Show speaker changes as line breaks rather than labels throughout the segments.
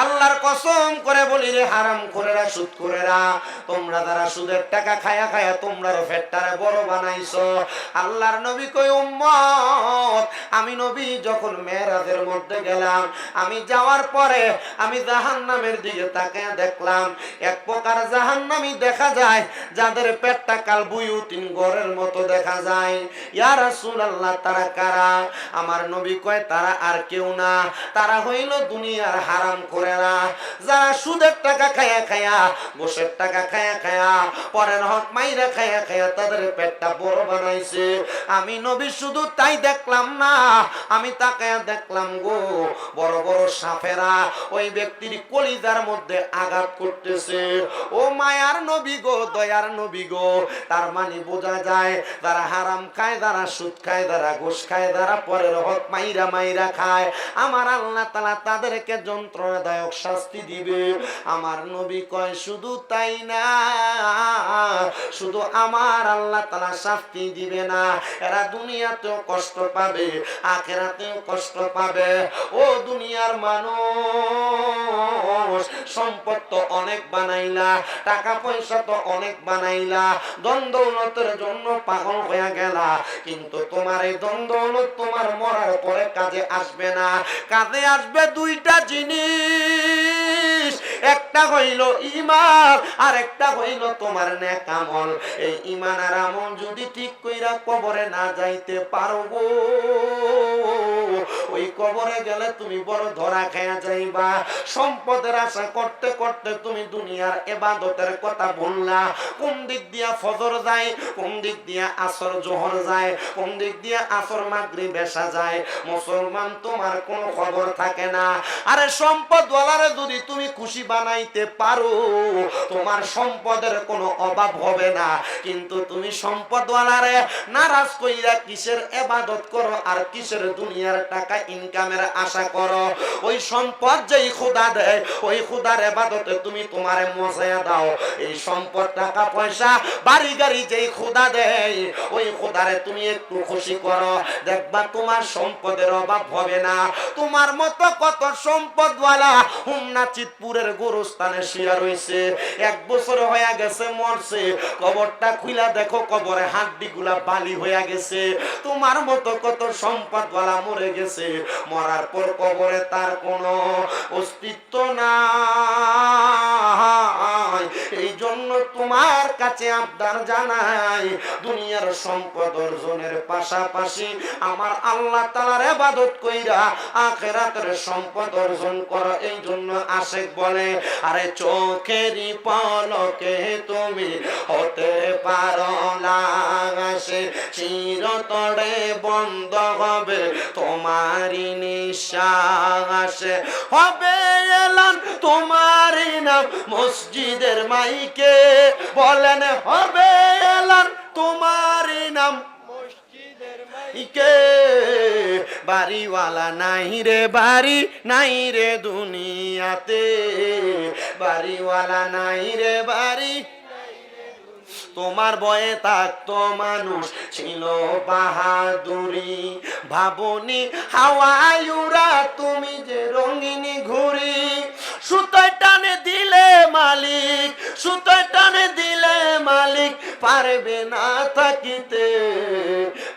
আল্লাহর কসম করে বলি রে, হারাম করেরা সুদ করেরা তোমরা যারা সুদের টাকা খায়া খায়া তোমরা ফেটটারে বড় বানাইছো। আল্লাহর নবী কই উম্মত, আমি নবী যখন মেয়েরাজের মধ্যে গেলাম, আমি যাওয়ার পরে আমি জাহান্নামের দিকে তাকে দেখলাম, এক প্রকার জাহান্নামি দেখা যায়, যাদের পেটটা কাল বুয়ুতিন গড়ের মতো দেখা যায়। ইয়া রাসূলুল্লাহ, তারা কারা? আমার নবী কয়, তারা আর কেউ না। তারা হইল দুনিয়ার হারাম করে না। যারা সুদের টাকা খায়া খায়া গোসের টাকা খায়া খায়া, পরের হক মাইরা খায়া খায়া তাদের পেটটা বড় বানাইছে। আমি নবী শুধু তাই দেখলাম না, আমি তাকায়া দেখলাম গো, বড় বড় সাফেরা ওই ব্যক্তির কলিজার মধ্যে আঘাত করতেছে। ও মায়ার নবী গো, দয়ার নবী গো, তার মানে বোঝা যায়, যারা হারাম খায়, যারা সুদ খায়, যারা ঘুষ খায়, যারা পরের হক মাইরা মাইরা খায়, আমার আল্লাহ তালা তাদেরকে যন্ত্রণাদায়ক শাস্তি দিবে। আমার নবী কয়, শুধু তাই না, শুধু আমার আল্লাহ তালা শাস্তি দিবে না। এরা দুনিয়াতেও কষ্ট পাবে, আখেরাতেও কষ্ট পাবে। ও দুনিয়ার মানুষ, সম্পদ তো অনেক বানাইলা, টাকা পয়সা তো অনেক বানাইলা দ্বন্দ্বলতের জন্য পাগল হয়ে গেলা। কিন্তু তোমার এই দ্বন্দ্বলত তোমার মরার পরে কাজে আসবে না। কাজে আসবে দুইটা জিনিস। একটা হইল ইমান আর একটা হইল তোমার নেক এই ইমান আর আমল যদি ঠিক কইরা কবরে না যাইতে পারব ওই কবরে গেলে তুমি বড় ধরা খেয়া যাইবা। সম্পদের আশা করতে করতে তুমি দুনিয়ার এবাদতের কথা বললা। কোন দিক দিয়া ফজর যায়, কোন দিক দিয়া আসর জোহর যায়, কোন দিক দিয়া আসর মাগরি বেসা যায়। মুসলমান তোমার কোনো খবর থাকে না। আরে সম্পদ ওয়ালারে যদি তুমি খুশি বানাইতে পারো, তোমার সম্পদের কোনো অভাব হবে না। কিন্তু তুমি সম্পদওয়ালারে নারাজ কইরা কিসের এবাদত করো আর কিসের দুনিয়ার টাকা ইনকামের আশা করো? ওই সম্পদ যেই খুদা দেয়, ওই খুদার এবাদতে তুমি তোমারে মজায়া দাও। এই সম্পদ, টাকা, পয়সা, বাড়ি, গাড়ি যেই খুদা দেয়, ওই খুদারে তুমি একটু খুশি করো। দেখবা তোমার সম্পদের অভাব হবে না। তোমার মতো কত সম্পদওয়ালা চিতপুরের গোরস্থানে শুয়া রইছে। এক বছর হয়ে গেছে, মরছে। কবরটা খুইলা দেখো, কবরে হাড্ডি গুলা বালি হয়ে গেছে। তোমার মতো কত মরে গেছে। মরার পর কবরে তার অস্তিত্ব এই জন্য তোমার কাছে আবদার জানাই, দুনিয়ার সম্পদ অর্জনের পাশাপাশি আমার আল্লাহ তালার এবাদত কইরা আখেরাতের সম্পদ অর্জন করো। এই জন্য আশেক বলে, আরে চোখেরই পলকে তুমি হতে পারো লাগাসে চিরতরে বন্ধ হবে তোমারই নিঃশ্বাসে। হবে এলান তোমারই নাম মসজিদের মাইকে। বলেন, হবে এলান তোমারই নাম কে? বাড়িওয়ালা নাই রে, বাড়ি নাই রে দুনিয়াতে। বাড়িওয়ালা নাই রে, বাড়ি তোমার বয়ে থাকতো মানুষ ছিল বাহাদুরি। ভাবনি হাওয়ায়ুরা তুমি যে রঙিনী ঘুরি সুতোয় টানে দিলে মালিক, সুতোয় টানে দিলে মালিক, পারবে না থাকিতে।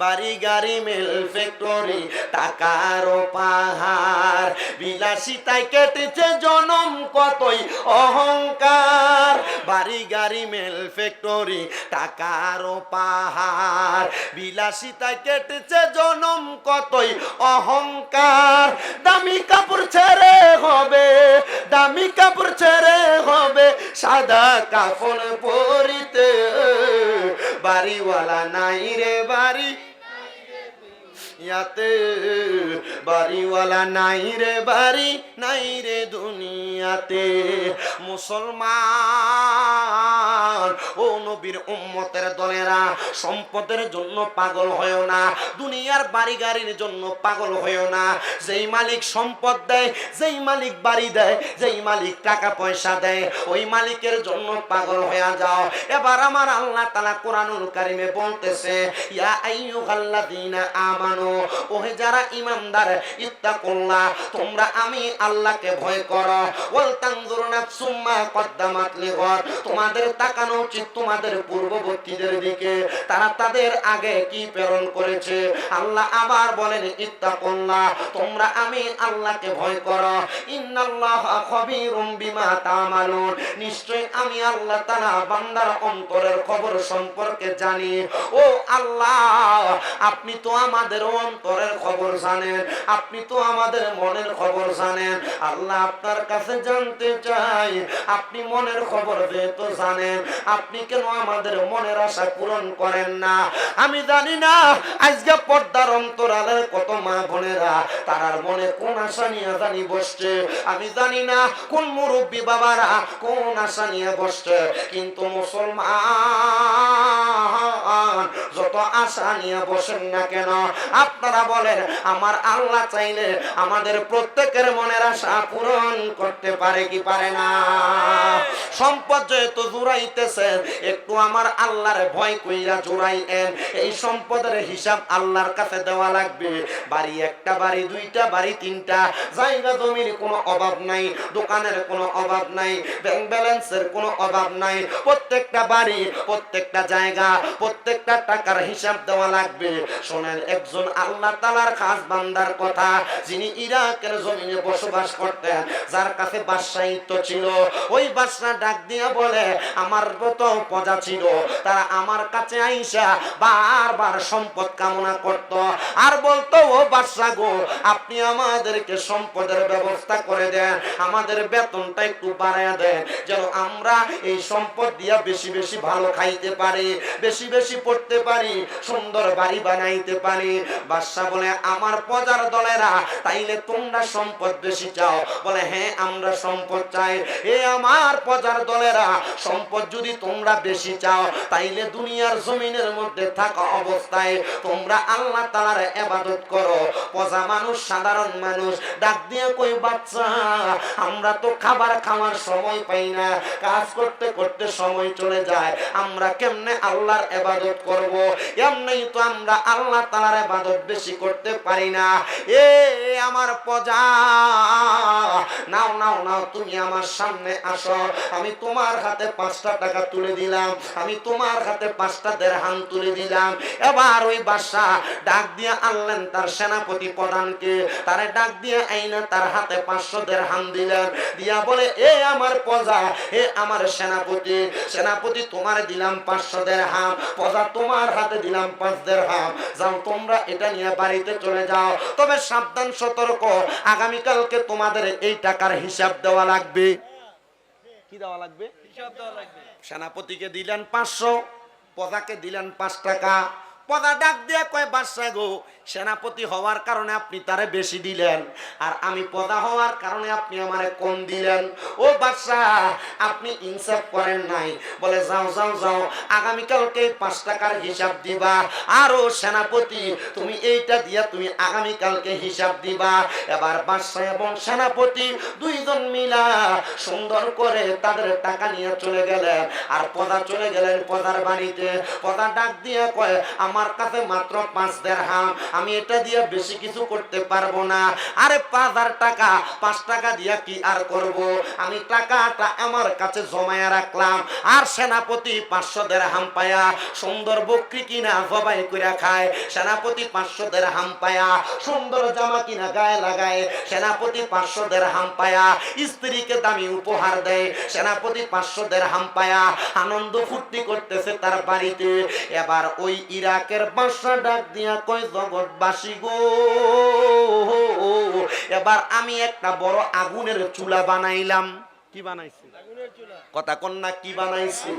বাড়ি গাড়ি মেল ফ্যাক্টরি, টাকার পাহাড় বিলাসিতায় কেটেছে জনম কতই অহংকার। বাড়ি গাড়ি মেল ফ্যাক্টরি, টাকার পাহাড় বিলাসিতায় কেটেছে জনম কতই অহংকার। দামি কাপড় ছেড়ে হবে, দামি কাপড় ছেড়ে হবে, সাদা কাফন পরিতে। বাড়িওয়ালা নাই রে বাড়ি ইয়াতে বাড়িওয়ালা নাই রে বাড়ি নাই রে দুনিয়াতে। মুসলমান ও নবীর উম্মতের দলেরা, সম্পদের জন্য পাগল না, দুনিয়ার বাড়ি গাড়ির জন্য পাগল না। যেই মালিক সম্পদ দেয়, যেই মালিক বাড়ি দেয়, যেই মালিক টাকা পয়সা দেয়, ওই মালিকের জন্য পাগল হয়ে যাও। এবার আমার আল্লাহ তালা কোরআনুল কারিমে বলতেছে ওহে যারা ইত্তাকুল্লাহ, তোমরা আমি আল্লাহকে ভয় করো। তোমাদের তাকানো উচিত তোমাদের পূর্ববর্তীদের দিকে। তারা তাদের আগে কি প্রেরণ করেছে? আল্লাহ আবার বলেন, ইত্তাকুল্লাহ, তোমরা আমি আল্লাহকে ভয় করো। ইন্নাল্লাহ খবীরুম বিমা তামালুন। নিশ্চয় আমি আল্লাহ তাআলা বান্দার অন্তরের খবর সম্পর্কে জানি। ও আল্লাহ, আপনি তো আমাদের অন্তরের খবর জানেন, আপনি তো আমাদের মনের খবর জানেন। আল্লাহ আপনার কাছে জানতে চাই, আপনি মনের খবর যেহেতু জানেন আপনি কেন আমাদের মনের আশা পূরণ করেন না? আমি জানি না, আজকে পর্দার অন্তরালের কত মা বোনেরা তারার মনে কোন আশা নিয়ে জানি বসছে। আমি জানি না কোন মুরব্বী বাবারা কোন আশা নিয়ে বসছে। কিন্তু মুসলমান, যত আশা নিয়ে বসেন না কেন? আপনারা বলেন, আমার আল্লাহ চাইলে আমাদের প্রত্যেকের মনের আশা পূরণ করতে পারে কি পারে না? সম্পদ যেহেতু জুড়াইতেছেন একটু আমার আল্লাহর ভয় কইরা জোড়াইয়েন। এই সম্পদের হিসাব আল্লাহর কাছে দেওয়া লাগবে। বাড়ি একটা বাড়ি, দুইটা বাড়ি, তিনটা। জায়গা জমির কোনো অভাব নাই, দোকানের কোনো অভাব নাই ব্যাংক ব্যালেন্সের কোনো অভাব নাই। প্রত্যেকটা বাড়ি, প্রত্যেকটা জায়গা, প্রত্যেকটা টাকার হিসাব দেওয়া লাগবে। শোনেন, একজন আল্লাহ তালার খাস বান্দার কথা, যিনি ইরাকের জমিনে বসবাস করতেন, যার কাছে বাদশাহিত্য ছিল। ওই বাদশা ডাক দিয়ে বলে, আমার কত প্রজা ছিল। তারা আমার কাছে আইসা বারবার সম্পদ কামনা করত। আর বলতো, ও বাদশা গো, আপনি আমাদেরকে সম্পদের ব্যবস্থা করে দেন। আমাদের বেতনটা একটু বাড়ায় দেন, যেন আমরা এই সম্পদ দিয়া বেশি বেশি ভালো খাইতে পারি, বেশি বেশি পড়তে পারি, সুন্দর বাড়ি বানাইতে পারি। বাদশা বলে, আমার প্রজার দলেরা, তাইলে তোমরা সম্পদ বেশি চাও। বলে হ্যাঁ আমরা সম্পদ চাই। এ আমার প্রজার দলেরা, সম্পদ যদি তোমরা বেশি চাও, তাইলে দুনিয়ার জমিনের মধ্যে থাকা অবস্থায় তোমরা আল্লাহ তালার এবাদত করো। প্রজা মানুষ, সাধারণ মানুষ, ডাক দিয়ে কই বাচ্চা, আমরা তো খাবার খাওয়ার সময় পাই না, কাজ করতে করতে সময় চলে যায়, আমরা কেমনে আল্লাহর এবাদত করব? এমনি তো আমরা আল্লাহ তালার এবাদত বেশি করতে পারি না। এ আমার প্রজা নাও নাও নাও, তুমি আমার সামনে আসো, আমি তোমার হাতে পাঁচটা টাকা তুলে দিলাম আমি তোমার হাতে পাঁচটা দেড়হাম তুলে দিলাম। এবার ওই বাদশা ডাক দিয়ে আনলেন তার সেনাপতি প্রধানকে। তারে ডাক দিয়ে আইনা তার হাতে পাঁচশো দেড়হাম দিলেন। দিয়া বলে এ আমার প্রজা এ আমার সেনাপতি। সেনাপতি তোমার দিলাম পাঁচশো দেড়হাম। প্রজা তোমার হাতে দিলাম পাঁচ দেড়হাম। যাও তোমরা এটা নিয়ে বাড়িতে চলে যাও। তবে সাবধান সতর্ক। আগামীকালকে তোমাদের এই টাকার হিসাব দেওয়া লাগবে। কি দেওয়া লাগবে? হিসাব দেওয়া লাগবে। সেনাপতিকে দিলেন পাঁচশো পদাকে দিলেন পাঁচ টাকা। পদা ডাক দিয়ে কয় বাদশাহ গো সেনাপতি হওয়ার কারণে আপনি তারে বেশি দিলেন, আর আমি পদা হওয়ার কারণে আপনি আমারে কম দিলেন। ও বাদশা আপনি ইনসাফ করেন নাই। বলে, যাও যাও যাও, আগামীকালকে পাঁচ টাকার হিসাব দিবা। আর ও সেনাপতি, তুমি এইটা দিয়া তুমি আগামীকালকে হিসাব দিবা। এবার বাদশা এবং সেনাপতি দুইজন মিলা সুন্দর করে তাদের টাকা নিয়ে চলে গেলেন। আর পদা চলে গেলেন পদার বাড়িতে। পদা ডাক দিয়ে কয়, আমার কাছে মাত্র পাঁচ দেড় হাম আমি এটা দিয়ে বেশি কিছু করতে পারব না। আরে পাঁচ হাজার টাকা, পাঁচ টাকা দিয়া কি আর করব? আমি টাকাটা আমার কাছে জমায়া রাখলাম। আর সেনাপতি পাঁচশো দেড় হাম পায়া, সুন্দর বকরি কিনা জবাই করে খায়। সেনাপতি পাঁচশো দেড় হাম পায়া, সুন্দর জামা কিনা গায়ে লাগায়। সেনাপতি পাঁচশো দেড় হাম পায়া, স্ত্রীকে দামি উপহার দেয়। সেনাপতি পাঁচশো দেড় হাম পায়া, আনন্দ ফুর্তি করতেছে তার বাড়িতে। এবার ওই ইরাকের বাসা ডাক দিয়া কয় জগৎবাসী গো। এবার আমি একটা বড় আগুনের চুলা বানাইলাম। কথা কন্যা কি বানাইছি?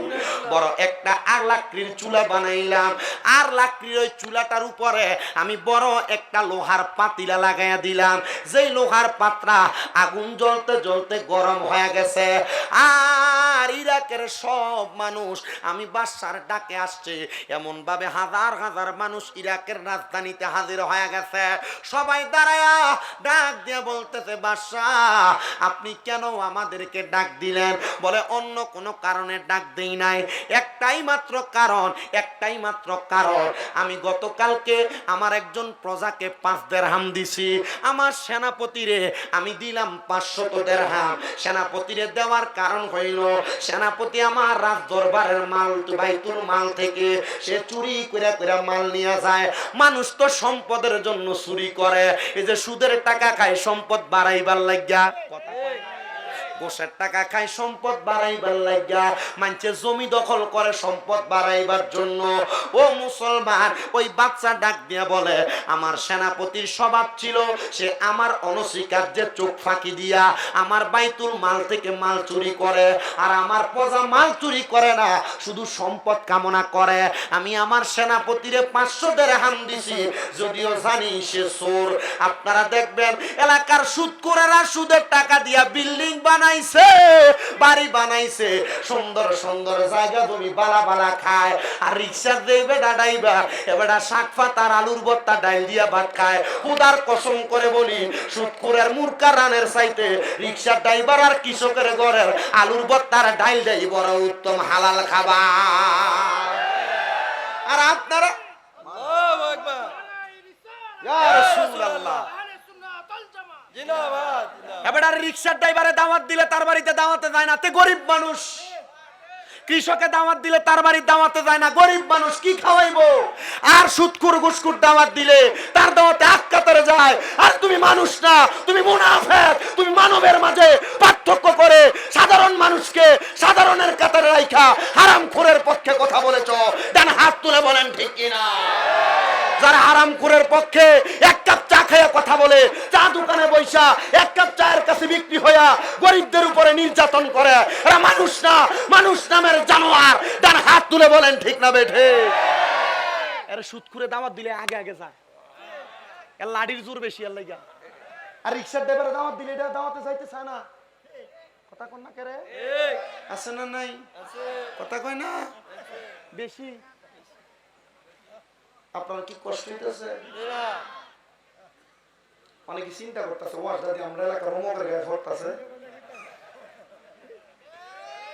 বড় একটা আর লাকড়ির চুলা বানাইলাম। আর লাকড়ির ওই চুলাটার উপরে আমি বড় একটা লোহার পাতিলা লাগাইয়া দিলাম। যেই লোহার পাত্রা আগুন জ্বলতে জ্বলতে গরম হয়ে গেছে। আর ইরাকের সব মানুষ, আমি বাসার ডাকে আসছে। এমন ভাবে হাজার হাজার মানুষ ইরাকের রাজধানীতে হাজির হয়ে গেছে। সবাই দাঁড়ায়া ডাক দিয়ে বলতেছে, বাদশাহ, আপনি কেন আমাদেরকে ডাক দিলেন। বলে, অন্য কোনো কারণে ডাক দেই নাই। একটাই মাত্র কারণ, একটাই মাত্র কারণ। আমি গতকালকে আমার একজন প্রজাকে পাঁচ দেড়হাম দিছি। আমার সেনাপতিরে আমি দিলাম পাঁচশত দেড়হাম। সেনাপতিরে দেওয়ার কারণ হইল, সেনাপতি আমার রাজ দরবারের মাল, বাইতুল মাল থেকে সে চুরি করে করে মাল নিয়ে যায়। মানুষ তো সম্পদের জন্য চুরি করে। এই যে সুদের টাকা খায়, সম্পদ বাড়াইবার লাগিয়া। কথা গোসের টাকা খায় সম্পদ বাড়াইবার লাগিয়া মানছে জমি দখল করে সম্পদ বাড়াইবার জন্য। ও মুসলমান, ওই বাচ্চা ডাক দিয়া বলে, আমার সেনাপতির স্বভাব ছিল, সে আমার অনস্বীকার্যে চোখ ফাঁকি দিয়া আমার বাইতুল মাল থেকে মাল চুরি করে, আর আমার প্রজা মাল চুরি করে না, শুধু সম্পদ কামনা করে। আমি আমার সেনাপতিরে পাঁচশো দেড় হাম দিছি, যদিও জানি সে চোর। আপনারা দেখবেন, এলাকার সুদ করেরা সুদের টাকা দিয়া বিল্ডিং বানাইছে, বাড়ি বানাইছে। সুন্দর সুন্দর জায়গা তুমি বালা বালা খায়। আর রিক্সা দেবে ডাডাইবা এবারে শাক পাতার আলুর ভর্তা ডাইল দিয়া ভাত খায়। উদার কসম করে বলি সুদকুরের মুরকা রানের সাইতে রিক্সা ড্রাইভার আর কৃষকের ঘরের আলুর ভর্তার ডাইল দেই বড় উত্তম হালাল খাবার। আর আপনারা
আল্লাহু আকবার
ইয়া রাসূলুল্লাহ
জিন্দাবাদ
এবার আর রিক্সার ড্রাইভারে দাওয়াত দিলে তার বাড়িতে দাওয়াতে যায় না। তে গরিব মানুষ। কৃষকে দাওয়াত দিলে তার বাড়ির দাওয়াতে যায় না। গরিব মানুষ কি খাওয়াইবো? আর সুৎকুর গুসকুর দাওয়াত দিলে তার দাওয়াতে আক্কাতারে যায়। আর তুমি মানুষ না, তুমি মুনাফেক, তুমি মানবের মাঝে পার্থক্য করে সাধারণ মানুষকে সাধারণের কাতারে রাইখা হারাম খোরের পক্ষে কথা বলেছ। ডান হাত তুলে বলেন, ঠিক কিনা? যারা হারাম খুরের পক্ষে এক কাপ চা খেয়ে কথা বলে, চা দোকানে বৈশা এক কাপ চায়ের কাছে বিক্রি হইয়া গরিবদের উপরে নির্যাতন করে। এরা মানুষ না, মানুষ নামের জানোয়ার। ডান হাত তুলে বলেন, ঠিক না বেঠে? এরা করে দাওয়াত দিলে আগে আগে যায় এর লাডির জোর বেশি এর লাগা আর রিক্সার ড্রাইভারে দাওয়াত দিলে এটা দাওয়াতে যাইতে চায় না। কথা কন না কেরে আছে না নাই? কথা কয় না? বেশি। আপনার কি কষ্ট হইতেছে অনেকে চিন্তা করতেছে ওয়াজ যদি আমরা এলাকার অমকের গায়ে ধরতেছে?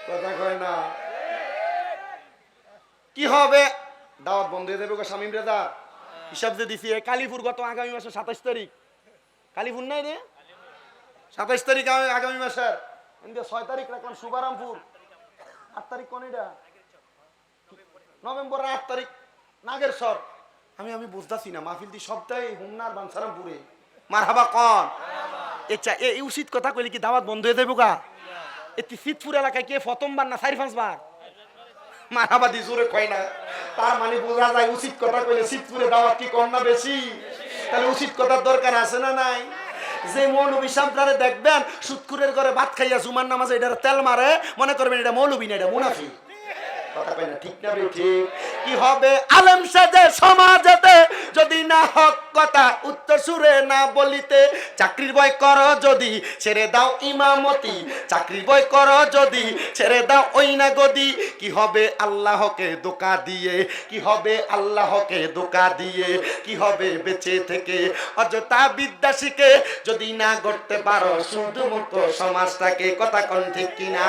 কথা কয় না। কি হবে? দাওয়াত বন্ধ হয়ে যাবে শামীম রেজা। হিসাব যে দিছি কালীপুর গত আগামী মাসের সাতাইশ তারিখ। কালীপুর নাই রে? সাতাইশ তারিখ আগামী- মাসের। ছয় তারিখ রাখলাম শুভারামপুর আট তারিখ কোন এটা? নভেম্বরের আট তারিখ নাগের সর আমি আমি বুঝতেছি না, মাহফিল দি সবটাই হুমনার বানসারামপুরে। মার হাবা কন আচ্ছা এই উচিত কথা কইলে কি দাওয়াত বন্ধ হয়ে যাব গা? এটি শীতপুর এলাকায় কে প্রথমবার না চারি পাঁচবার? মার হাবা দি জোরে কয় না। তার মানে বোঝা যায় উচিত কথা কইলে শীতপুরে দাওয়াত কি কম না বেশি? তাহলে উচিত কথার দরকার আছে না নাই? যে মৌলবী সামনে দেখবেন সুৎকুরের ঘরে ভাত খাইয়া জুমার নামাজে এটা তেল মারে, মনে করবেন এটা মৌলবী না, এটা মুনাফি কথা কয় ঠিক না ঠিক? কি হবে? আলেম সাজে সমাজেতে যদি না হক কথা, উত্তর সুরে না বলিতে, চাকরির বয় কর যদি, ছেড়ে দাও ইমামতি। চাকরির বয় কর যদি, ছেড়ে দাও ওই না গদি। কি হবে আল্লাহকে দোকা দিয়ে? কি হবে আল্লাহকে দোকা দিয়ে? কি হবে বেঁচে থেকে? অযথা বিদ্যা শিখে যদি না করতে পারো শুধু মুক্ত সমাজটাকে কথা কন ঠিক কিনা?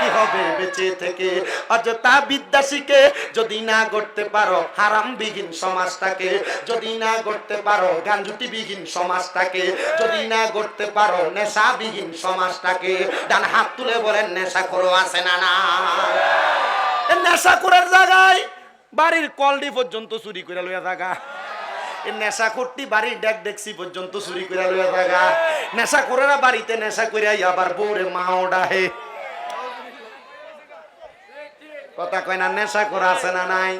কি হবে বেঁচে থেকে? অযথা বিদ্যা শিখে যদি না করতে পারো হারাম বিহীন সমাজটাকে যদি না করতে পারো গাঞ্জুটি বিহীন সমাজটাকে, যদি না করতে পারো নেশা বিহীন সমাজটাকে, ডান হাত তুলে বলেন নেশা করো আছে না না? নেশা করার জায়গায় বাড়ির কলডি পর্যন্ত চুরি করে লইয়া থাকা। নেশা করতি বাড়ির ডেক ডেকসি পর্যন্ত চুরি করে লইয়া থাকা। নেশা করে না বাড়িতে নেশা করে আবার বউরে মাও ডাহে। কথা কয় না নেশা করা আছে না নাই?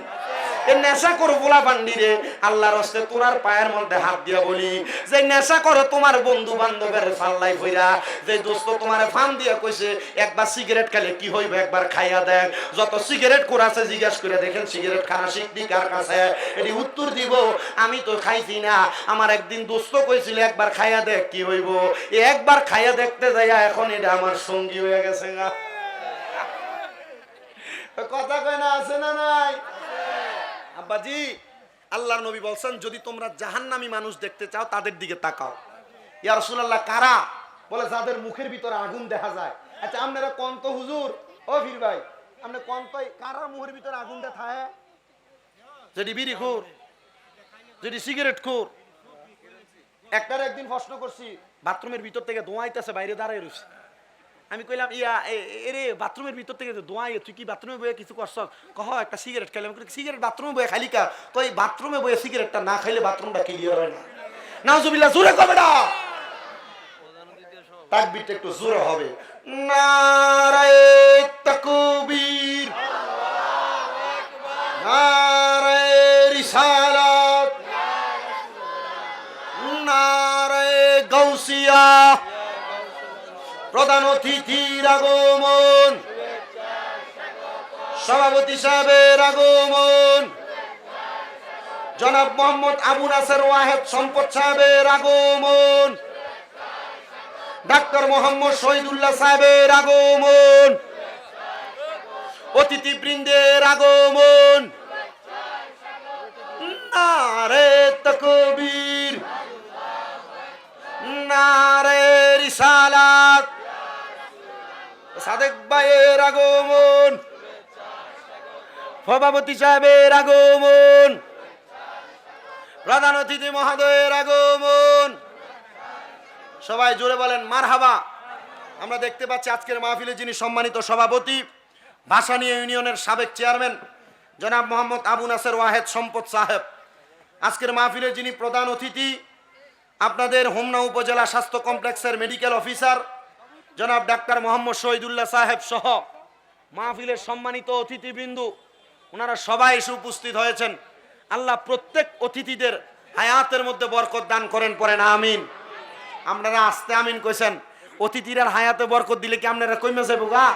নেশা করো পোলা পান্ডি রে। আল্লাহর হস্তে তোরার পায়ের মধ্যে হাত দিয়া বলি, যে নেশা করো তোমার বন্ধু বান্ধবের ফাল্লাই ফইরা যে দোস্ত তোমার ফান দিয়া কইছে, একবার সিগারেট খেলে কি হইবে একবার খাইয়া দেখ। যত সিগারেট কোরাছে জিজ্ঞাসা করে দেখেন সিগারেট খানা শিখবি কার কাছে? এটি উত্তর দিব, আমি তো খাইছি না। আমার একদিন দোস্ত কইছিল, একবার খাইয়া দেখ কি হইব। একবার খাইয়া দেখতে যাইয়া এখন এটা আমার সঙ্গী হয়ে গেছে কথা কয় না, আছে না নাই? আব্বাজি, আল্লাহর নবী বলছেন, যদি তোমরা জাহান্নামী মানুষ দেখতে চাও, তাদের দিকে তাকাও। ইয়া রাসূলুল্লাহ, কারা? বলে, যাদের মুখের ভিতরে আগুন দেখা যায়। আচ্ছা আপনারা কোন তো হুজুর? ও ফির ভাই, আপনি তো, কারা মুখের ভিতরে আগুনটা থাকে যদি বিড়ি খুর যদি সিগারেট খুর। একটার একদিন প্রশ্ন করছি, বাথরুমের ভিতর থেকে ধোঁয়াইতেছে বাইরে দাঁড়ায় রয়েছে আমি কইলাম, ইয়া এরে বাথরুমের ভিতর থেকে ধোঁয়াই তুই কি বাথরুমে বয়ে কিছু করছ? কহ, একটা সিগারেট খাইলাম। সিগারেট বাথরুমে বয়ে খালি কা? কই বাথরুমে বয়ে সিগারেটটা না খাইলে বাথরুমটা ক্লিয়ার হয় না। নাউজুবিল্লাহ, জোরে কবে না তাকবীরটা একটু জোরে হবে। নারায়ে তাকবীর। নারায়ে রিসালাত। নারায়ে গাউসিয়া। প্রধান অতিথির আগমন। সভাপতি সাহেবের আগমন। জনাব মোহাম্মদ আবু নাসের ওয়াহেদ সম্পদ সাহেবের আগমন। ডাক্তার মোহাম্মদ শহীদুল্লাহ সাহেবের আগমন। অতিথি বৃন্দের আগমন। নারে তকবীর। নারে সাদেক আগমন। সভাপতি সাহেবের আগমন। প্রধান অতিথি মহোদয়ের আগমন। সবাই জোরে বলেন, মারহাবা। আমরা দেখতে পাচ্ছি আজকের মাহফিলে যিনি সম্মানিত সভাপতি ভাসানী ইউনিয়নের সাবেক চেয়ারম্যান, জনাব মোহাম্মদ আবু নাসের ওয়াহেদ সম্পদ সাহেব। আজকের মাহফিলে যিনি প্রধান অতিথি, আপনাদের হোমনা উপজেলা স্বাস্থ্য কমপ্লেক্সের মেডিকেল অফিসার জনাব ডাক্তার মোহাম্মদ শহীদুল্লাহ সাহেব সহ মাহফিলের সম্মানিত অতিথিবৃন্দু, ওনারা সবাই এসে উপস্থিত হয়েছেন। আল্লাহ প্রত্যেক অতিথিদের হায়াতের মধ্যে বরকত দান করেন, পড়েন, আমিন। আপনারা আসতে আমিন কইছেন, অতিথিরার হায়াতে বরকত দিলে কি আপনারা কইমে যাব গা?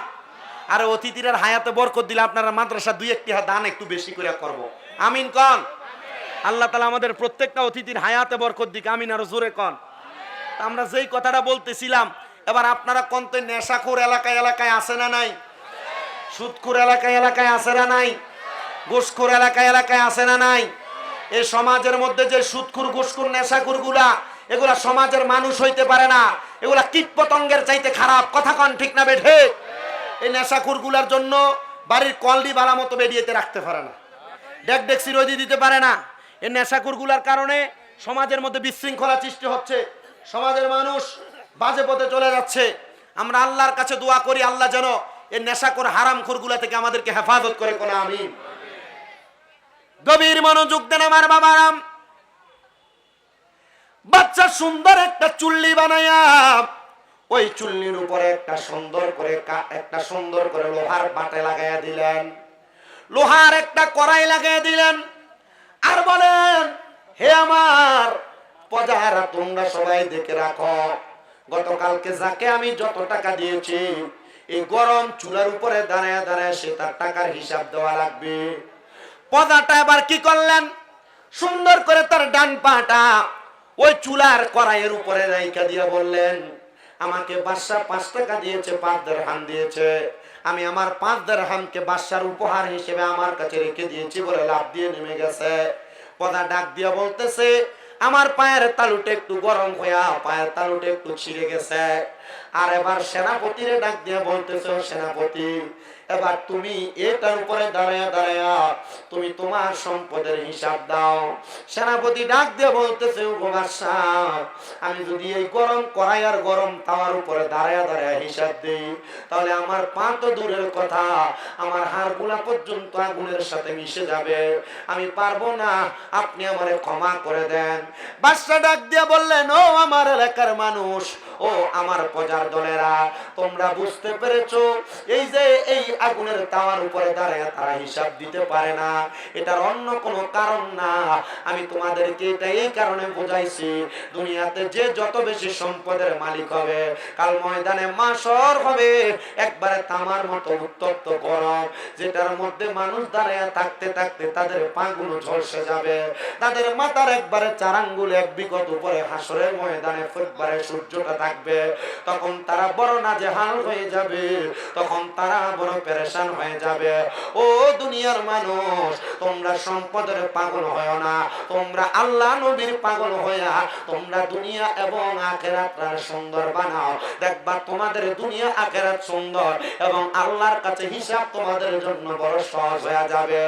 আর অতিথিরার হায়াতে বরকত দিলে আপনারা মাদ্রাসা দুই একটি দান একটু বেশি করে করব। আমিন কন? আল্লাহ তালা আমাদের প্রত্যেকটা অতিথির হায়াতে বরকত দিক, আমিন আরও জোরে কন। আমরা যেই কথাটা বলতেছিলাম এবার আপনারা কোন তো নেশাখোর এলাকায় এলাকায় আছে না নাই? সুদখোর এলাকায় এলাকায় আছে না নাই? ঘুষখোর এলাকায় এলাকায় আছে না নাই? এই সমাজের মধ্যে যে সুদখুর, ঘুষখুর নেশাখুরগুলা এগুলা সমাজের মানুষ হইতে পারে না। এগুলা কীট পতঙ্গের চাইতে খারাপ। কথা কন ঠিক না বেঠে? এই নেশাখুরগুলার জন্য বাড়ির কলডি বালা মতো বেরিয়েতে রাখতে পারে না। ডেক ডেক্সি রোদি দিতে পারে না। এই নেশাখুরগুলার কারণে সমাজের মধ্যে বিশৃঙ্খলা সৃষ্টি হচ্ছে। সমাজের মানুষ বাজে পথে চলে যাচ্ছে। আমরা আল্লাহর কাছে দোয়া করি, আল্লাহ যেন এই নেশাখোর হারামগুলা থেকে আমাদেরকে হেফাজত করে, কোন আমি গভীর মনোযোগ দেন আমার বাবারাম বাচ্চা সুন্দর একটা চুল্লি বানায়া, ওই চুল্লির উপরে একটা সুন্দর করে একটা সুন্দর করে লোহার বাটে লাগাইয়া দিলেন। লোহার একটা কড়াই লাগাইয়া দিলেন। আর বলেন, হে আমার পজারা তোমরা সবাই দেখে রাখো গতকালকে যাকে আমি যত টাকা দিয়েছি, এই গরম চুলার উপরে দাঁড়ায় দাঁড়ায় সে তার টাকার হিসাব দেওয়া লাগবে। পদাটা এবার কি করলেন? সুন্দর করে তার ডান পাটা ওই চুলার কড়াইয়ের উপরে রাইকা দিয়ে বললেন, আমাকে বাদশা পাঁচ টাকা দিয়েছে, পাঁচ দেড়হাম দিয়েছে। আমি আমার পাঁচ দেড়হামকে বাদশার উপহার হিসেবে আমার কাছে রেখে দিয়েছি বলে লাভ দিয়ে নেমে গেছে। পদা ডাক দিয়ে বলতেছে আমার পায়ের তালুটা একটু গরম হইয়া পায়ের তালুটা একটু ছিঁড়ে গেছে। আর এবার সেনাপতিরে ডাক দিয়ে বলতেছে সেনাপতি এবার তুমি এটার উপরে দাঁড়ায়া দাঁড়ায়া তুমি তোমার সম্পদের হিসাব দাও। সেনাপতি ডাক দিয়ে বলতেছে আমি যদি এই গরম কড়াই আর গরম তাওয়ার উপরে দাঁড়ায়া দাঁড়ায়া হিসাব দিই, তাহলে আমার পা তো দূরের কথা, আমার হাড়গুলা পর্যন্ত আগুনের সাথে মিশে যাবে। আমি পারব না, আপনি আমারে ক্ষমা করে দেন। বাদশা ডাক দিয়ে বললেন, ও আমার এলাকার মানুষ ও আমার প্রজার দলেরা, তোমরা বুঝতে পেরেছ? এই যে এই আগুনের তাওয়ার উপরে দাঁড়ায় তারা হিসাব দিতে পারে না। এটার অন্য কোনো কারণ না। আমি তোমাদেরকে এটা এই কারণে বোঝাইছি, দুনিয়াতে যে যত বেশি সম্পদের মালিক হবে, কাল ময়দানে মাসর হবে, একবারে তামার মতো উত্তপ্ত গরম, যেটার মধ্যে মানুষ দাঁড়ায় থাকতে থাকতে তাদের পাগুলো ঝলসে যাবে। তাদের মাথার একবারে চার আঙ্গুল এক বিগত উপরে হাসরের ময়দানে একবারে সূর্যটা থাকবে। তখন তারা বড় নাজেহাল হয়ে যাবে। তখন তারা বড় পেরেশান হয়ে যাবে। ও দুনিয়ার মানুষ, তোমরা সম্পদের পাগল হয় না। তোমরা আল্লাহ নবীর পাগল হইয়া তোমরা দুনিয়া এবং আখেরাত সুন্দর বানাও। দেখবা তোমাদের দুনিয়া, আখেরাত সুন্দর এবং আল্লাহর কাছে হিসাব তোমাদের জন্য বড় সহজ হয়ে যাবে।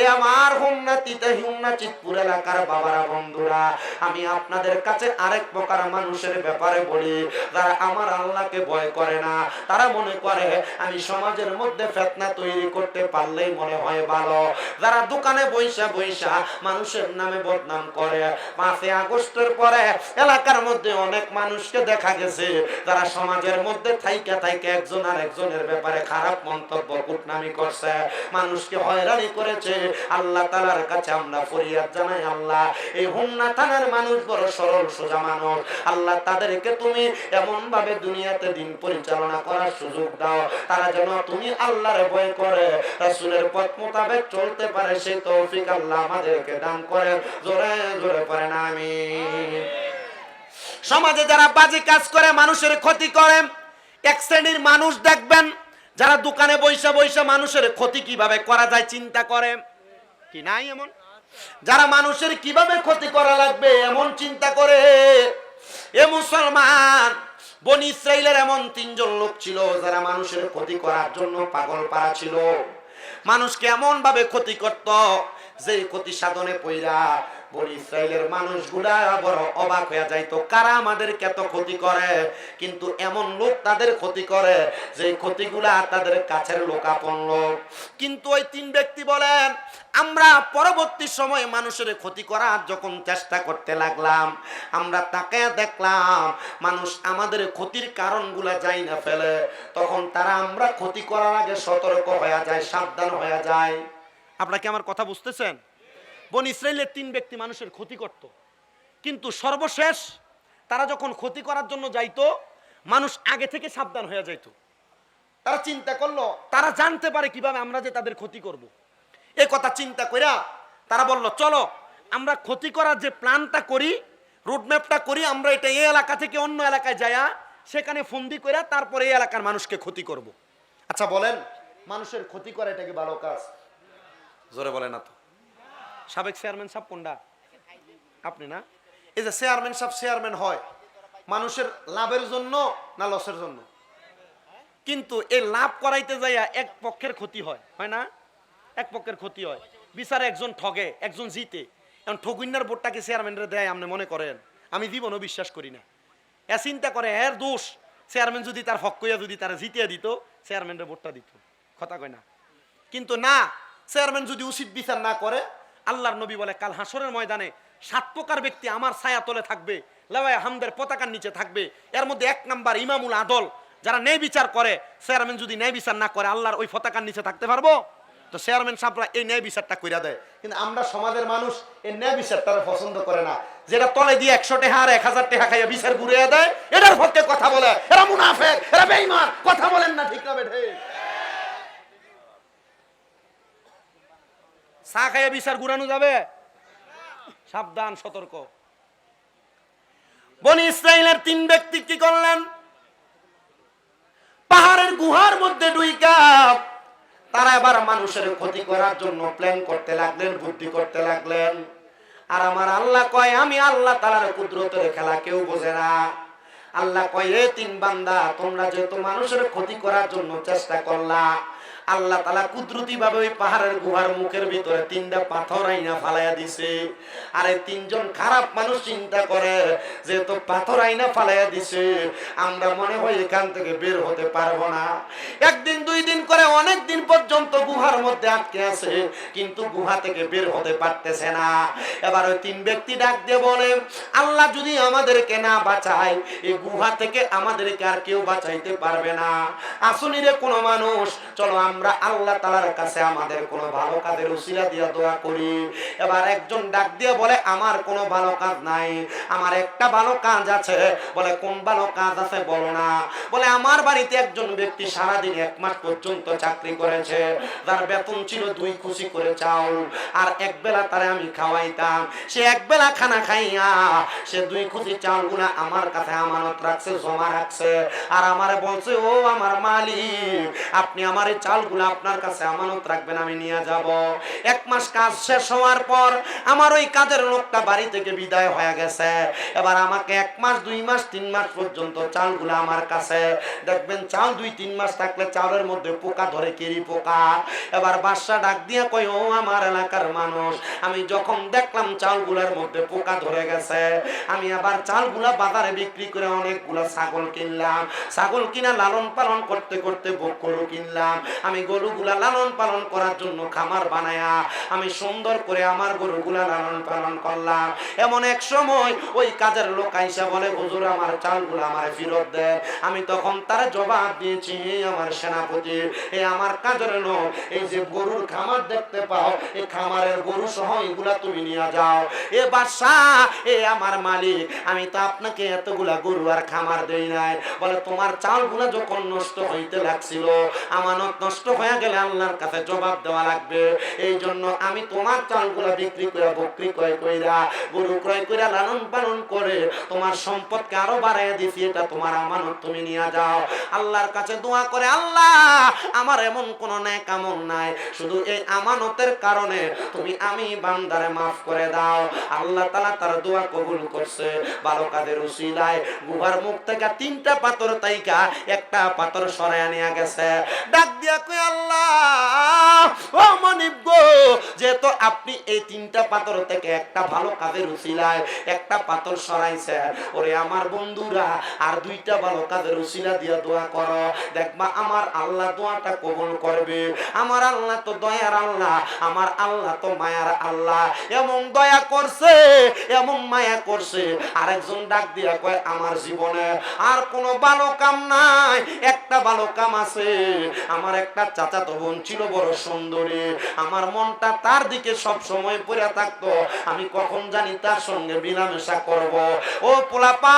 এ আমার হুমনা তিতে হুমনা চিতপুর এলাকার বাবারা বন্ধুরা, আমি আপনাদের কাছে আরেক প্রকার মানুষের ব্যাপারে বলি। যারা আমার আল্লাহকে ভয় করে না। তারা মনে করে, আমি সমাজের মধ্যে ফেতনা তৈরি করতে পারলেই মনে হয় ভালো। যারা দোকানে বৈশা বৈশা মানুষের নামে বদনাম করে। পাঁচই আগস্টের পরে এলাকার মধ্যে অনেক মানুষকে দেখা গেছে, যারা সমাজের মধ্যে থাইকা থাইকা একজন আর একজনের ব্যাপারে খারাপ মন্তব্য, কুটনামি করছে। মানুষকে হয়রানি করেছে, আল্লাহ তালার কাছে আমরা ফরিয়াদ জানাই, আল্লাহ, এই হুন্না থানার মানুষ বড় সরল, সোজা মানুষ। আল্লাহ তাদেরকে তুমি এমন ভাবে দুনিয়াতে দিন পরিচালনা করার সুযোগ দাও। তারা যেন তুমি আল্লাহর ভয় করে, রাসূলের পথ মোতাবেক চলতে পারে সেই তৌফিক আল্লাহ আমাদেরকে দান জোরে জোরে পড়েন সমাজে যারা বাজে কাজ করে, মানুষের ক্ষতি করে, এক শ্রেণির মানুষ দেখবেন, যারা দোকানে বৈশা বৈশা মানুষের ক্ষতি কীভাবে করা যায় চিন্তা করে? কি নাই এমন? যারা মানুষের কীভাবে ক্ষতি করা লাগবে, এমন চিন্তা করে। এ মুসলমান, বন ইসরাইলের এমন তিনজন লোক ছিল যারা মানুষের ক্ষতি করার জন্য পাগল পারা ছিল। মানুষকে এমন ভাবে ক্ষতি করত যে ক্ষতি সাধনে পইরা ইসরায়েলের মানুষগুলা বড় অবাক হয়ে যাইতো। কারা আমাদের এত ক্ষতি করে? কিন্তু এমন লোক তাদের ক্ষতি করে যে ক্ষতিগুলা তাদের কাছের লোক আপন লোক। কিন্তু ওই তিন ব্যক্তি বলেন আমরা পরবর্তী সময়ে মানুষের ক্ষতি করার যখন চেষ্টা করতে লাগলাম, আমরা তাকে দেখলাম, মানুষ আমাদের ক্ষতির কারণগুলা যাই না ফেলে। তখন তারা আমরা ক্ষতি করার আগে সতর্ক হয়ে যায়, সাবধান হয়ে যায়। আপনারা কি আমার কথা বুঝতেছেন? বন ইসরায়েলের তিন ব্যক্তি মানুষের ক্ষতি করত। কিন্তু সর্বশেষ তারা যখন ক্ষতি করার জন্য যাইতো, মানুষ আগে থেকে সাবধান হয়ে যাইতো। তারা চিন্তা করল, তারা জানতে পারে কীভাবে আমরা যে তাদের ক্ষতি করব। এ কথা চিন্তা কইরা তারা বলল, চলো, আমরা ক্ষতি করার যে প্ল্যানটা করি রুটম্যাপটা করি, আমরা এটা এই এলাকা থেকে অন্য এলাকায় যায়া সেখানে ফন্দি কইরা তারপরে এই এলাকার মানুষকে ক্ষতি করব। আচ্ছা বলেন, মানুষের ক্ষতি করা এটা কি ভালো কাজ? জোরে বলে না তো। সাবেক চেয়ারম্যান সাহেব কোনটা আপনি না? এই যে চেয়ারম্যান সাহেব চেয়ারম্যান হয়, মানুষের লাভের জন্য না লসের জন্য? কিন্তু এই লাভ করাইতে যাইয়া এক পক্ষের ক্ষতি হয় হয় না? এক পক্ষের ক্ষতি হয়। বিচারে একজন ঠগে, একজন জিতে। এখন ঠগুইনার ভোটটাকে চেয়ারম্যানরা দেয়, আপনি মনে করেন? আমি জীবনও বিশ্বাস করি না। এ চিন্তা করে, এর দোষ চেয়ারম্যান যদি তার হক কইয়া যদি তারা জিতিয়ে দিত চেয়ারম্যানের ভোটটা দিত। কথা কয় না। কিন্তু না চেয়ারম্যান যদি উচিত বিচার না করে, আল্লাহর নবী বলে, কাল হাসরের ময়দানে সাত প্রকার ব্যক্তি আমার ছায়া তলে থাকবে, লাওয়ায় হামদের পতাকার নিচে থাকবে। এর মধ্যে এক নাম্বার ইমামুল আদল। যারা ন্যায় বিচার করে চেয়ারম্যান যদি ন্যায় বিচার না করে, আল্লাহর ওই পতাকার নিচে থাকতে পারব? তো চেয়ারম্যান সাহেবরা এই ন্যায় বিচারটা কইরা দেয়। কিন্তু আমরা সমাজের মানুষ এই ন্যায় বিচারটা পছন্দ করে না। যেটা তলে দিয়ে একশো টেহা আর এক হাজার টেহা খাইয়া বিচার ঘুরিয়ে দেয়, এটার পক্ষে কথা বলে। এরা মুনাফেক, এরা বেঈমান, কথা বলেন না ঠিক না বেঠে চা খাইয়া বিচার ঘুরানো যাবে? সাবধান, সতর্ক। বনি ইসরায়েলের তিন ব্যক্তি কি করলেন? পাহাড়ের গুহার মধ্যে ডুইকা তারা এবার মানুষের ক্ষতি করার জন্য প্ল্যান করতে লাগলেন, বুদ্ধি করতে লাগলেন। আর আমার আল্লাহ কয়, আমি আল্লাহ তালার কুদরতের খেলা কেউ বোঝে না। আল্লাহ কয়, এ তিন বান্দা, তোমরা যেহেতু মানুষের ক্ষতি করার জন্য চেষ্টা করলা আল্লাহ তালা কুদরতি ভাবে ওই পাহাড়ের গুহার মুখের ভিতরে তিনটা পাথর আইনা ফালাইয়া দিছে। আর এই তিনজন খারাপ মানুষ চিন্তা করে যে তো পাথর আইনা ফালাইয়া দিছে। আমরা মনে হয় এখান থেকে বের হতে পারব না। একদিন, দুই দিন করে অনেক দিন পর্যন্ত গুহার মধ্যে আটকে আছে, কিন্তু গুহা থেকে বের হতে পারতেছে না। এবার ওই তিন ব্যক্তি ডাক দিয়ে বলে, আল্লাহ যদি আমাদেরকে না বাঁচায় এই গুহা থেকে আমাদেরকে আর কেউ বাঁচাইতে পারবে না। আসুনিরে কোনো মানুষ, চলো আমরা আল্লাহ তালার কাছে আমাদের কোনো ভালো কাজের উসিলা দিয়া দোয়া করি। এবার একজন ডাক দিয়ে বলে, আমার কোনো ভালো কাজ নাই। আমার একটা ভালো কাজ আছে। বলে, কোন ভালো কাজ আছে বলো না। বলে, আমার বাড়িতে একজন ব্যক্তি সারাদিন এক মাস পর্যন্ত চাকরি করেছে। তার বেতন ছিল দুই খুশি করে চাউল। আর এক বেলা তারে আমি খাওয়াইতাম। সে এক বেলা খানা খাইয়া, সে দুই খুশি চাউলগুলা আমার কাছে আমানত রাখছে, জমা রাখছে। আর আমারে বলছে, ও আমার মালিক, আপনি আমার এই চালগুলো আপনার কাছে আমানত রাখবেন, আমি নিয়ে যাব। এক মাস কাজ শেষ হওয়ার পর আমার ওই কাজের লোকটা বাড়ি থেকে বিদায় হয়ে গেছে। এবার আমাকে এক মাস, দুই মাস, তিন মাস পর্যন্ত চালগুলো আমার কাছে। দেখবেন চাল দুই, তিন মাস থাকলে চালের মধ্যে পোকা ধরে কেরি পোকা। এবার বাদশা ডাক দিয়ে কই ও আমার এলাকার মানুষ, আমি যখন দেখলাম চালগুলোর মধ্যে পোকা ধরে গেছে, আমি আবার চালগুলা বাজারে বিক্রি করে অনেকগুলো ছাগল কিনলাম। ছাগল কিনা লালন পালন করতে করতে গরু কিনলাম। আমি গরুগুলা লালন পালন করার জন্য খামার বানায়া আমি সুন্দর করে আমার গরুগুলা লালন পালন করলাম। এমন এক সময় ওই কাজের লোক আইসা বলে, হুজুর, আমার চালগুলো আমার ফেরত দেন। আমি তখন তার জবাব দিয়েছি আমার সেনাপতি এ আমার কাজের লোক, এই যে গরুর খামার দেখতে পাও এই খামারের গরু সহ এগুলা তুমি নিয়ে যাও। এ বাদশা, এ আমার মালিক, আমি তো আপনাকে এতগুলা গরু আর খামার দেই নাই। বলে, তোমার চালগুলা যখন নষ্ট হইতে লাগছিল, আমানত নষ্ট হয়ে গেলে আল্লাহর কাছে জবাব দেওয়া লাগবে। এই জন্য আমি তোমার চালগুলা বিক্রি করে বকরি ক্রয় কইরা, গরু ক্রয় কইরা লালন পালন করে তোমার সম্পদকে আরও বাড়াইয়া দিছি, এটা তোমার আমানত তুমি নিয়ে যাও। আল্লাহর কাছে দোয়া করে, আল্লাহ, আমার এমন কোন ন্যায় কামন নাই। শুধু এই আমানতের কারণে তুমি আমি বান্দারে মাফ করে দাও। আল্লাহ তালা তার দোয়া কবুল করছে। ভালো কাজের উসিলায় গুহার মুখ থেকে তিনটা পাথর তাইকা একটা পাথর সরাইয়া নিয়ে গেছে। ডাক দিয়া কই আল্লাহ। ও মনিব আপনি এই তিনটা পাথর থেকে একটা ভালো একটা পাথর ওরে আমার বন্ধুরা, আর দুইটা ভালো দিয়া দেখবা আমার আল্লাহ দোয়াটা কবুল করবে। আমার আল্লাহ তো দয়ার আল্লাহ, আমার আল্লাহ তো মায়ার আল্লাহ। এমন দয়া করছে, এমন মায়া করছে, আরেকজন ডাক দিয়া কয়, আমার জীবনে আর কোনো ভালো কাম নাই, একটা ভালো কাম আছে। আমার একটা চাচাতো বোন ছিল বড় সুন্দরী। আমার মনটা তার দিকে সব সময় পড়ে থাকতো। আমি কখন জানি তার সঙ্গে মিলামেশা করব। ও পোলাপা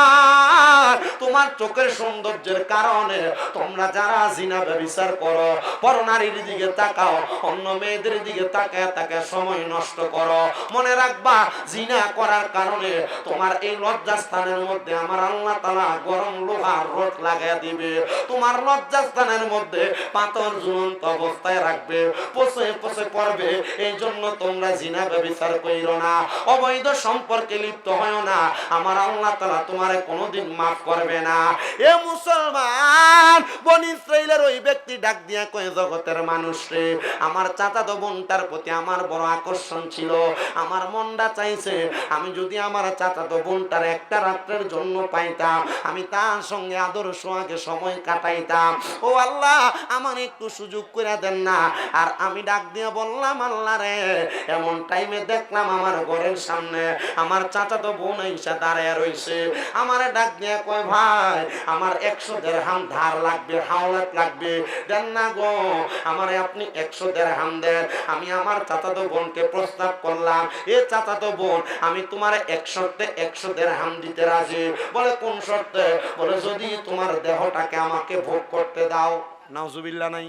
তোমার চোখের সৌন্দর্যের কারণে তোমরা যারা জিনা ব্যবচার করো পরনারীর দিকে তাকাও, অন্য মেয়েদের দিকে তাকায় তাকায় সময় নষ্ট করো। মনে রাখবা, জিনা করার কারণে তোমার এই লজ্জাস্থানের মধ্যে আমার আল্লাহ তালা গরম লোহার রোদ লাগাই দিবে। তোমার লজ্জাস্থানের মধ্যে পাথর ঝুলন্ত অবস্থায় রাখবে পচে পচে পড়বে এই জন্য তোমরা জিনা ব্যবচার কইরো না। অবৈধ সম্পর্কে লিপ্ত হয় না। আমার আল্লাহ তালা তোমার কোনোদিন মাফ করবে না। এ মুসলমান, বন ইসরাইলের ওই ব্যক্তি ডাক দিয়া কয়ে, জগতের মানুষ রে, আমার চাচাতো বোনটার প্রতি আমার বড় আকর্ষণ ছিল। আমার মনটা চাইছে, আমি যদি আমার চাচাতো বোনটার একটা রাত্রের জন্য পাইতাম, আমি তার সঙ্গে আদর সোহাগে সময় কাটাইতাম। ও আল্লাহ, আমার একটু সুযোগ করে দেন না। আর আমি ডাক দিয়ে বললাম, আল্লাহ রে, এমন টাইমে দেখলাম আমার ঘরের সামনে আমার চাচাতো বোন এসে দাঁড়ায় রইছে। আমার ডাক দিয়ে কয়, ভাই, আমার একশো দেড় হাম ধার লাগবে, হাওলাত লাগবে। দেন না গো, আমার আপনি একশো দেড় হাম দেন। আমি আমার চাচাতো বোনকে প্রস্তাব করলাম, এ চাচাতো বোন, আমি তোমার এক শর্তে একশো দেড় হাম দিতে রাজি। বলে, কোন শর্তে? বলে, যদি তোমার দেহটাকে আমাকে ভোগ করতে দাও। নাউজুবিল্লা নাই।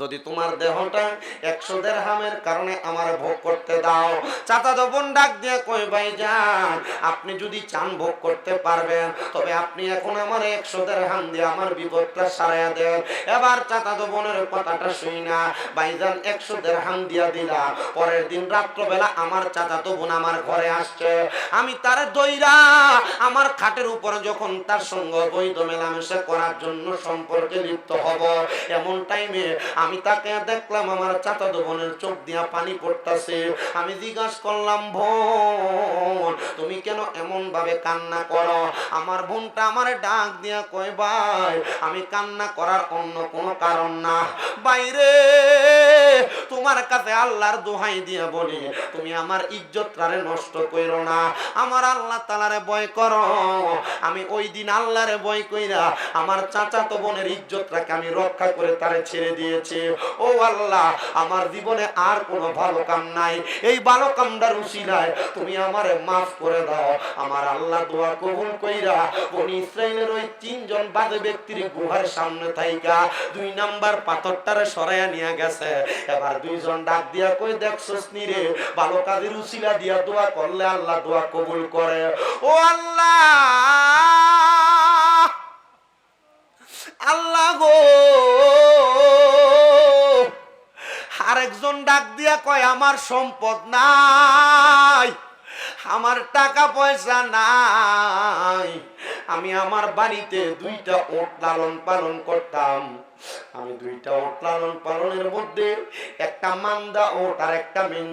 যদি তোমার দেহটা একশো দেড়হামের কারণে আমার ভোগ করতে দাও, চাচা তো ডাক দিয়ে কই ভাই যান, আপনি যদি চান ভোগ করতে পারবেন, তবে আপনি এখন আমার একশো দেড়হাম দিয়ে আমার বিপদটা সারাইয়া দেন। এবার চাচা তো কথাটা শুই না ভাইজান একশো দেড়হাম দিয়া দিলা পরের দিন রাত্রবেলা আমার চাচা বোন আমার ঘরে আসছে। আমি তার দইরা আমার খাটের উপরে যখন তার সঙ্গে বৈধ মেলামেশা করার জন্য সম্পর্কে লিপ্ত হব, এমন টাইমে আমি তাকে দেখলাম, আমার চাচা তো বোনের চোখ দিয়া পানি পড়তাছে। আমি জিজ্ঞাসা করলাম, বোন, তুমি কেন এমন ভাবে কান্না করো? আমার বোনটা আমার ডাক দিয়া কয়, ভাই, আমি কান্না করার অন্য কোনো কারণ না। বাইরে, তোমার কাছে আল্লাহর দোহাই দিয়া বলি, তুমি আমার ইজ্জত রারে নষ্ট করো না। আমার আল্লাহ তালারে ভয় করো। আমি ওই দিন আল্লাহরে ভয় কইরা আমার চাচা তো বোনের ইজ্জতটাকে আমি রক্ষা করে তারে ছেড়ে দিয়েছি। ও আল্লাহ, আমার জীবনে আর কোনো ভালো কাম নাই। এই ভালো কামটার উশিলায় তুমি আমারে মাফ করে দাও। আমার আল্লাহ দোয়া কবুল কইরা বনি ইসরাইলের ওই তিনজন বাদে ব্যক্তির গুহার সামনে থাইকা দুই নাম্বার পাথরটারে সরাইয়া নিয়ে গেছে। এবার দুইজন ডাক দিয়া কই দেখছস নি রে ভালো কাজের উশিলা দিয়া দোয়া করলে আল্লাহ দোয়া কবুল করে। ও আল্লাহ! আল্লাহ। গো আরেকজন ডাক দিয়া কয়, আমার সম্পদ নাই, আমার টাকা পয়সা নাই, আমি আমার বাড়িতে দুইটা ওট লালন পালন করতাম। আমি দুইটা ওট লালন পালনের মধ্যে একটা মান্দা ওট আর একটা মেন